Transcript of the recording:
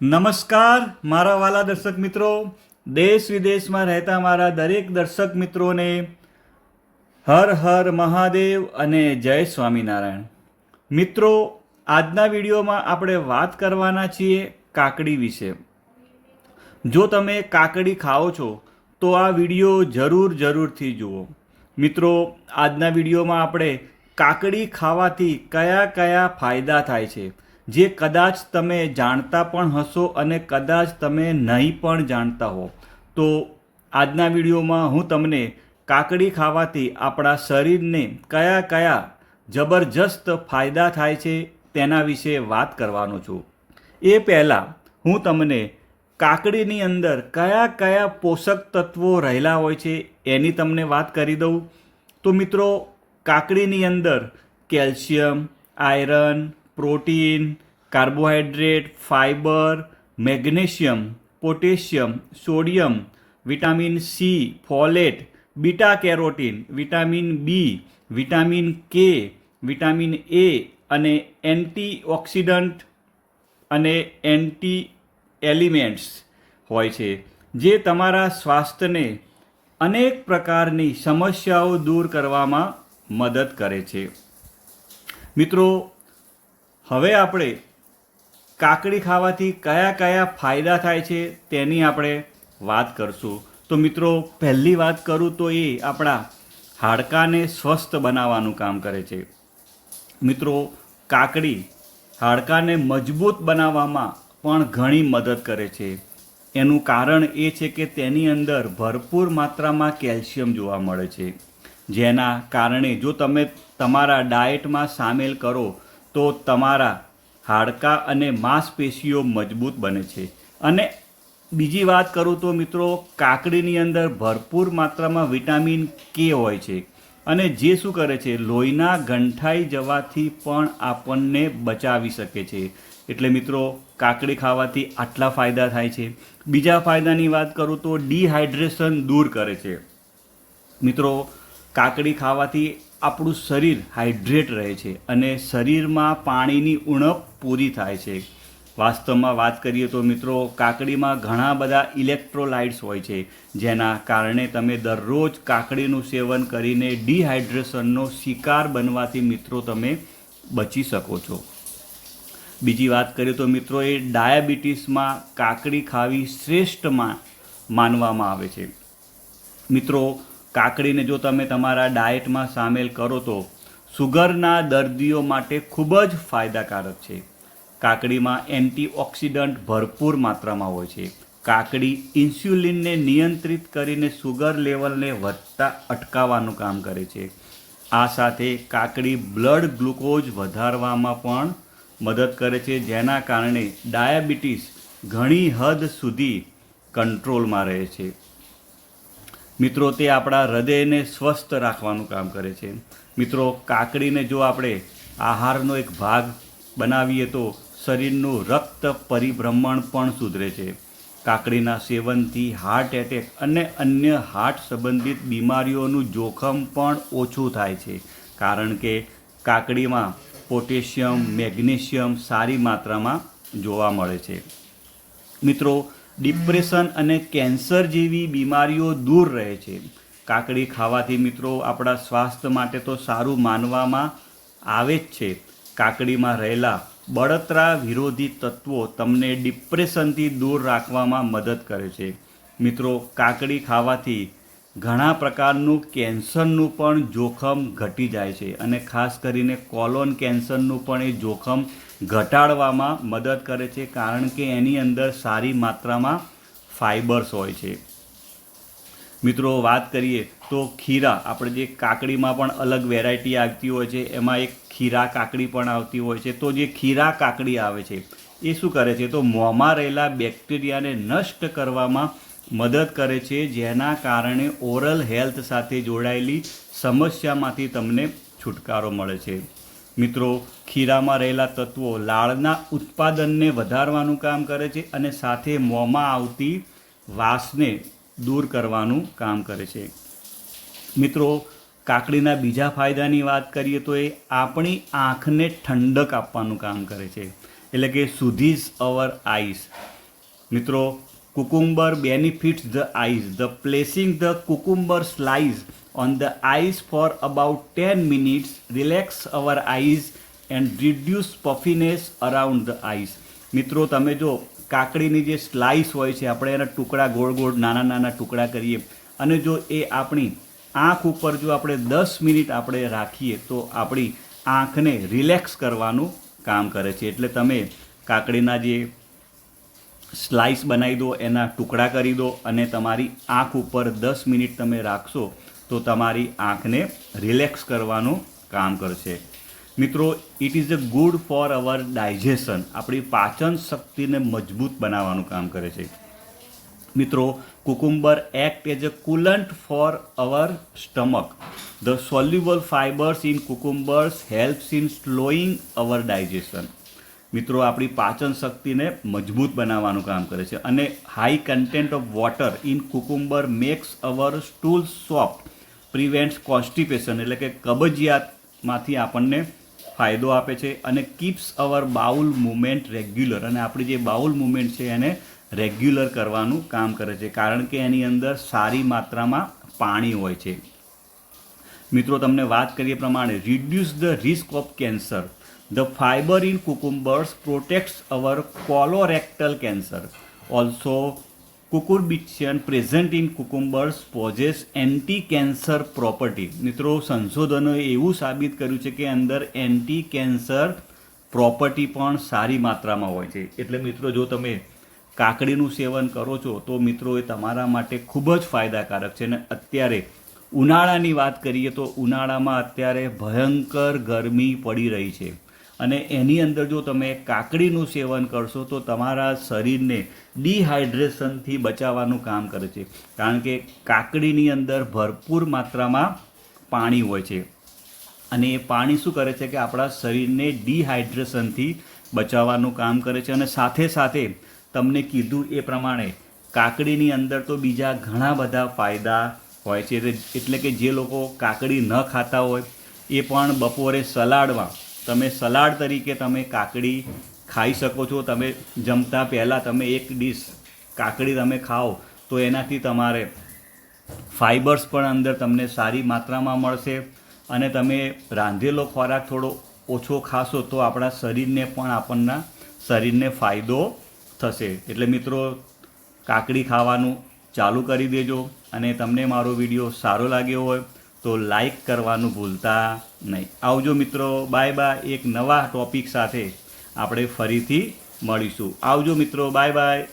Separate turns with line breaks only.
નમસ્કાર, મારા વાલા દર્શક મિત્રો. દેશ વિદેશમાં રહેતા મારા દરેક દર્શક મિત્રોને હર હર મહાદેવ અને જય સ્વામિનારાયણ. મિત્રો, આજના વિડીયોમાં આપણે વાત કરવાના છીએ કાકડી વિશે. જો તમે કાકડી ખાઓ છો, તો આ વીડિયો જરૂર જરૂરથી જુઓ. મિત્રો, આજના વિડીયોમાં આપણે કાકડી ખાવાથી કયા કયા ફાયદા થાય છે? જે કદાચ તમે જાણતા પણ હશો અને કદાચ તમે નહીં પણ જાણતા હો. તો આજના વિડીયોમાં હું તમને કાકડી ખાવાથી આપણા શરીરને કયા કયા જબરજસ્ત ફાયદા થાય છે તેના વિશે વાત કરવાનો છું. એ પહેલાં હું તમને કાકડીની અંદર કયા કયા પોષક તત્વો રહેલા હોય છે એની તમને વાત કરી દઉં. તો મિત્રો, કાકડીની અંદર calcium, iron protein carbohydrate fibre, magnesium, potassium, sodium, vitamin C, folate beta carotene vitamin B, vitamin K, vitamin A અને એન્ટીઓક્સિડન્ટ અને એન્ટી એલિમેન્ટ્સ હોય છે, જે તમારા સ્વાસ્થ્યને અનેક પ્રકારની સમસ્યાઓ દૂર કરવામાં મદદ કરે છે. મિત્રો હવે આપણે કાકડી ખાવાથી કયા કયા ફાયદા થાય છે તેની આપણે વાત કરશું. તો મિત્રો, પહેલી વાત કરું તો એ આપણા હાડકાને સ્વસ્થ બનાવવાનું કામ કરે છે. મિત્રો, કાકડી હાડકાને મજબૂત બનાવવામાં પણ ઘણી મદદ કરે છે. એનું કારણ એ છે કે તેની અંદર ભરપૂર માત્રામાં કેલ્શિયમ જોવા મળે છે. જેના કારણે જો તમે તમારા ડાયટમાં સામેલ કરો તો તમારા હાડકાં અને માંસપેશીઓ મજબૂત બને છે. અને બીજી વાત કરું તો મિત્રો, કાકડીની અંદર ભરપૂર માત્રામાં વિટામિન કે હોય છે. અને જે શું કરે છે, લોહીના ગંઠાઈ જવાથી પણ આપણને બચાવી શકે છે. એટલે મિત્રો, કાકડી ખાવાથી આટલા ફાયદા થાય છે. બીજા ફાયદાની વાત કરું તો ડિહાઇડ્રેશન દૂર કરે છે. મિત્રો, કાકડી ખાવાથી આપણું શરીર હાઇડ્રેટ રહે છે અને શરીરમાં પાણીની ઉણપ પૂરી થાય છે. વાસ્તવમાં વાત કરીએ તો મિત્રો, કાકડીમાં ઘણા બધા ઇલેક્ટ્રોલાઇટ્સ હોય છે, જેના કારણે તમે દરરોજ કાકડીનું સેવન કરીને ડિહાઇડ્રેશનનો શિકાર બનવાથી મિત્રો તમે બચી શકો છો. બીજી વાત કરીએ તો મિત્રો, એ ડાયાબિટીસમાં કાકડી ખાવી શ્રેષ્ઠમાં માનવામાં આવે છે. મિત્રો કાકડીને જો તમે તમારા ડાયટમાં સામેલ કરો તો સુગરના દર્દીઓ માટે ખૂબ જ ફાયદાકારક છે. કાકડીમાં એન્ટીઓક્સિડન્ટ ભરપૂર માત્રામાં હોય છે. કાકડી ઇન્સ્યુલિનને નિયંત્રિત કરીને સુગર લેવલને વધતા અટકાવવાનું કામ કરે છે. આ સાથે કાકડી બ્લડ ગ્લુકોઝ વધારવામાં પણ મદદ કરે છે, જેના કારણે ડાયાબિટીસ ઘણી હદ સુધી કંટ્રોલમાં રહે છે. મિત્રો, તે આપણા હૃદયને સ્વસ્થ રાખવાનું કામ કરે છે. મિત્રો, કાકડીને જો આપણે આહારનો એક ભાગ બનાવીએ તો શરીરનું રક્ત પરિભ્રમણ પણ સુધરે છે. કાકડીના સેવનથી હાર્ટ એટેક અને અન્ય હાર્ટ સંબંધિત બીમારીઓનું જોખમ પણ ઓછું થાય છે. કારણ કે કાકડીમાં પોટેશિયમ, મેગ્નેશિયમ સારી માત્રામાં જોવા મળે છે. મિત્રો ડિપ્રેશન અને કેન્સર જેવી બીમારીઓ દૂર રહે છે. કાકડી ખાવાથી મિત્રો આપણા સ્વાસ્થ્ય માટે તો સારું માનવામાં આવે જ છે. કાકડીમાં રહેલા બળતરા વિરોધી તત્વો તમને ડિપ્રેશનથી દૂર રાખવામાં મદદ કરે છે. મિત્રો, કાકડી ખાવાથી ઘણા પ્રકારનું કેન્સરનું પણ જોખમ ઘટી જાય છે અને ખાસ કરીને કોલોન કેન્સરનું પણ એ જોખમ ઘટાડવામાં મદદ કરે છે કારણ કે એની અંદર સારી માત્રામાં ફાઇબર્સ હોય છે. મિત્રો, વાત કરીએ તો ખીરા. આપણે જે કાકડીમાં પણ અલગ વેરાયટી આવતી હોય છે, એમાં એક ખીરા કાકડી પણ આવતી હોય છે. તો જે ખીરા કાકડી આવે છે, એ શું કરે છે? તો મોંમાં રહેલા બેક્ટેરિયાને નષ્ટ કરવામાં મદદ કરે છે, જેના કારણે ઓરલ હેલ્થ સાથે જોડાયેલી સમસ્યામાંથી તમને છુટકારો મળે છે. મિત્રો ખીરામાં રહેલા તત્વો લાળના ઉત્પાદનને વધારવાનું કામ કરે છે અને સાથે મોંમાં આવતી વાસને દૂર કરવાનું કામ કરે છે. મિત્રો, કાકડીના બીજા ફાયદાની વાત કરીએ તો એ આપણી આંખને ઠંડક આપવાનું કામ કરે છે. એટલે કે સુધીઝ અવર આઈસ. મિત્રો cucumber benefits the eyes. The placing the cucumber slice on the eyes for about ten minutes. Relax our eyes and reduce puffiness around the eyes મિત્રો, તમે જો કાકડીની જે સ્લાઇસ હોય છે, આપણે એના ટુકડા ગોળ ગોળ, નાના નાના ટુકડા કરીએ અને જો એ આપણી આંખ ઉપર જો આપણે દસ મિનિટ આપણે રાખીએ, તો આપણી આંખને રિલેક્સ કરવાનું કામ કરે છે. એટલે તમે કાકડીના જે સ્લાઇસ બનાવી દો, એના ટુકડા કરી દો અને તમારી આંખ ઉપર દસ મિનિટ તમે રાખશો, તો તમારી આંખને રિલેક્સ કરવાનું કામ કરશે. મિત્રો it is a good for our digestion આપણી પાચન શક્તિને મજબૂત બનાવવાનું કામ કરે છે. મિત્રો cucumber act as a coolant for our stomach the soluble fibres in cucumbers helps in slowing our digestion મિત્રો, આપણી પાચન શક્તિને મજબૂત બનાવવાનું કામ કરે છે અને high content of water in cucumber makes our stool soft prevents constipation એટલે કે કબજિયાતમાંથી આપણને ફાયદો આપે છે અને keeps our bowel movement regular અને આપણી જે બાઉલ મુમેન્ટ છે એને રેગ્યુલર કરવાનું કામ કરે છે. કારણ કે એની અંદર સારી માત્રામાં પાણી હોય છે. મિત્રો, તમને વાત કરીએ પ્રમાણે reduce the risk of cancer the fibre in cucumbers protects our colorectal cancer also cucurbitacin present in cucumbers possess anti cancer property મિત્રો, સંશોધનોએ એવું સાબિત કર્યું છે કે અંદર એન્ટી કેન્સર પ્રોપર્ટી પણ સારી માત્રામાં હોય છે. એટલે મિત્રો, જો તમે કાકડીનું સેવન કરો છો, તો મિત્રો, એ તમારા માટે ખૂબ જ ફાયદાકારક છે. અને અત્યારે ઉનાળાની વાત કરીએ તો ઉનાળામાં અત્યારે ભયંકર ગરમી પડી રહી છે. અને એની અંદર જો તમે કાકડીનું સેવન કરશો તો તમારા શરીરને ડિહાઇડ્રેશનથી બચાવવાનું કામ કરે છે. કારણ કે કાકડીની અંદર ભરપૂર માત્રામાં પાણી હોય છે. અને એ પાણી શું કરે છે કે આપણા શરીરને ડિહાઇડ્રેશનથી બચાવવાનું કામ કરે છે. અને સાથે સાથે તમને કીધું એ પ્રમાણે કાકડીની અંદર તો બીજા ઘણા બધા ફાયદા હોય છે. એટલે કે જે લોકો કાકડી ન ખાતા હોય એ પણ બપોરે સલાડમાં તમે સલાડ તરીકે તમે કાકડી ખાઈ શકો છો. તમે જમતા પહેલાં તમે એક ડીશ કાકડી તમે ખાઓ તો એનાથી તમારે ફાઇબર્સ પણ અંદર તમને સારી માત્રામાં મળશે અને તમે રાંધેલો ખોરાક થોડો ઓછો ખાશો તો આપણા શરીરને પણ આપણના શરીરને ફાયદો થશે. એટલે મિત્રો, કાકડી ખાવાનું ચાલુ કરી દેજો અને તમને મારો વીડિયો સારો લાગ્યો હોય તો લાઈક કરવાનું ભૂલતા નહીં. આવજો મિત્રો બાય બાય એક નવા ટોપિક સાથે આપણે ફરીથી મળીશું. આવજો મિત્રો બાય બાય